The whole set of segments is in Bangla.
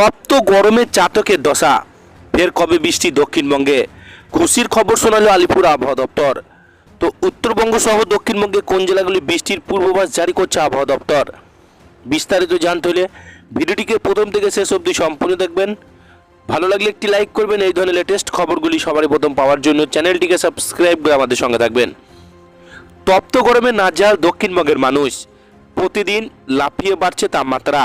তপ্ত গরমে চাতকের দশা। ফের কবে বৃষ্টি দক্ষিণবঙ্গে? খুশির খবর শোনালো আলিপুর আবহাওয়া দপ্তর। তো উত্তরবঙ্গ সহ দক্ষিণবঙ্গে কোন জেলাগুলি বৃষ্টির পূর্বাভাস জারি করছে আবহাওয়া দপ্তর? বিস্তারিত জানতে হলে ভিডিওটিকে প্রথম থেকে শেষ অবধি সম্পূর্ণ দেখবেন। ভালো লাগলে একটি লাইক করবেন, এই ধরনের লেটেস্ট খবরগুলি সবারই প্রথম পাওয়ার জন্য চ্যানেলটিকে সাবস্ক্রাইব করে আমাদের সঙ্গে থাকবেন। তপ্ত গরমে নাজাল দক্ষিণবঙ্গের মানুষ, প্রতিদিন লাফিয়ে বাড়ছে তাপমাত্রা।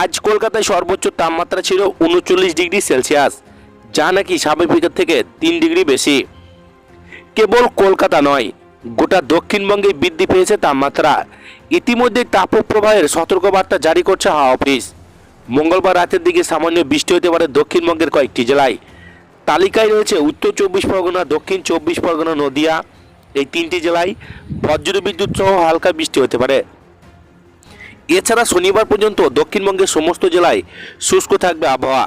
আজ কলকাতায় সর্বোচ্চ তাপমাত্রা ছিল উনচল্লিশ ডিগ্রি সেলসিয়াস, যা নাকি স্বাভাবিকের থেকে তিন ডিগ্রি বেশি। কেবল কলকাতা নয়, গোটা দক্ষিণবঙ্গে বৃদ্ধি পেয়েছে তাপমাত্রা। ইতিমধ্যে তাপপ্রবাহের সতর্কবার্তা জারি করছে হাওয়া অফিস। মঙ্গলবার রাতের দিকে সামান্য বৃষ্টি হতে পারে দক্ষিণবঙ্গের কয়েকটি জেলায়। তালিকায় রয়েছে উত্তর চব্বিশ পরগনা, দক্ষিণ চব্বিশ পরগনা, নদিয়া। এই তিনটি জেলায় বজ্র বিদ্যুৎ সহ হালকা বৃষ্টি হতে পারে। এছাড়া শনিবার পর্যন্ত দক্ষিণবঙ্গের সমস্ত জেলায় শুষ্ক থাকবে আবহাওয়া।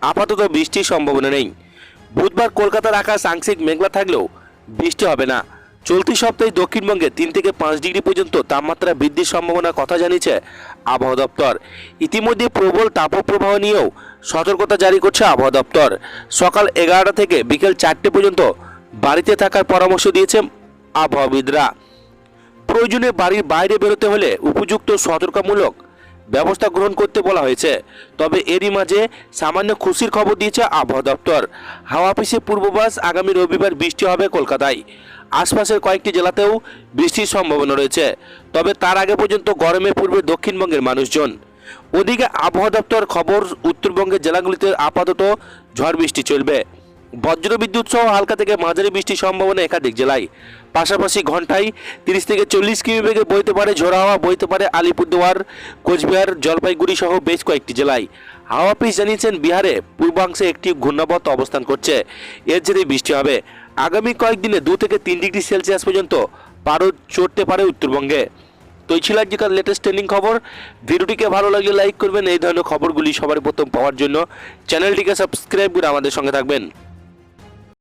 আপাতত বৃষ্টির সম্ভাবনা নেই। বুধবার কলকাতার আকাশ আংশিক মেঘলা থাকলেও বৃষ্টি হবে না। চলতি সপ্তাহে দক্ষিণবঙ্গে তিন থেকে পাঁচ ডিগ্রি পর্যন্ত তাপমাত্রা বৃদ্ধির সম্ভাবনার কথা জানিয়েছে আবহাওয়া দপ্তর। ইতিমধ্যে প্রবল তাপপ্রবাহ নিয়েও সতর্কতা জারি করছে আবহাওয়া দপ্তর। সকাল এগারোটা থেকে বিকেল চারটে পর্যন্ত বাড়িতে থাকার পরামর্শ দিয়েছে আবহাওয়াবিদরা। প্রয়োজনে বাড়ির বাইরে বেরোতে হলে উপযুক্ত সতর্কমূলক ব্যবস্থা গ্রহণ করতে বলা হয়েছে। তবে এরই মাঝে সামান্য খুশির খবর দিয়েছে আবহাওয়া দপ্তর। হাওয়া অফিসে পূর্ববাস আগামী রবিবার বৃষ্টি হবে কলকাতায়। আশপাশের কয়েকটি জেলাতেও বৃষ্টির সম্ভাবনা রয়েছে। তবে তার আগে পর্যন্ত গরমে পূর্বে দক্ষিণবঙ্গের মানুষজন। ওদিকে আবহাওয়া দপ্তর খবর, উত্তরবঙ্গের জেলাগুলিতে আপাতত ঝড় বৃষ্টি চলবে। বজ্রবিদ্যুৎ সহ হালকা থেকে মাঝারি বৃষ্টির সম্ভাবনা একাধিক জেলায়। পাশাপাশি ঘন্টায় তিরিশ থেকে চল্লিশ কিমি বেগে বইতে পারে ঝোড়া হাওয়া, বইতে পারে আলিপুরদুয়ার, কোচবিহার, জলপাইগুড়ি সহ বেশ কয়েকটি জেলায়। হাওয়া অফিস জানিয়েছেন বিহারে পূর্বাংশে একটি ঘূর্ণাবর্ত অবস্থান করছে। এর জেরে বৃষ্টি হবে। আগামী কয়েকদিনে দু থেকে তিন ডিগ্রি সেলসিয়াস পর্যন্ত পারদ চড়তে পারে উত্তরবঙ্গে। তো ছিল আজকের লেটেস্ট ট্রেন্ডিং খবর, ভিডিওটিকে ভালো লাগলে লাইক করবেন। এই ধরনের খবরগুলি সবার প্রথম পাওয়ার জন্য চ্যানেলটিকে সাবস্ক্রাইব করে আমাদের সঙ্গে থাকবেন।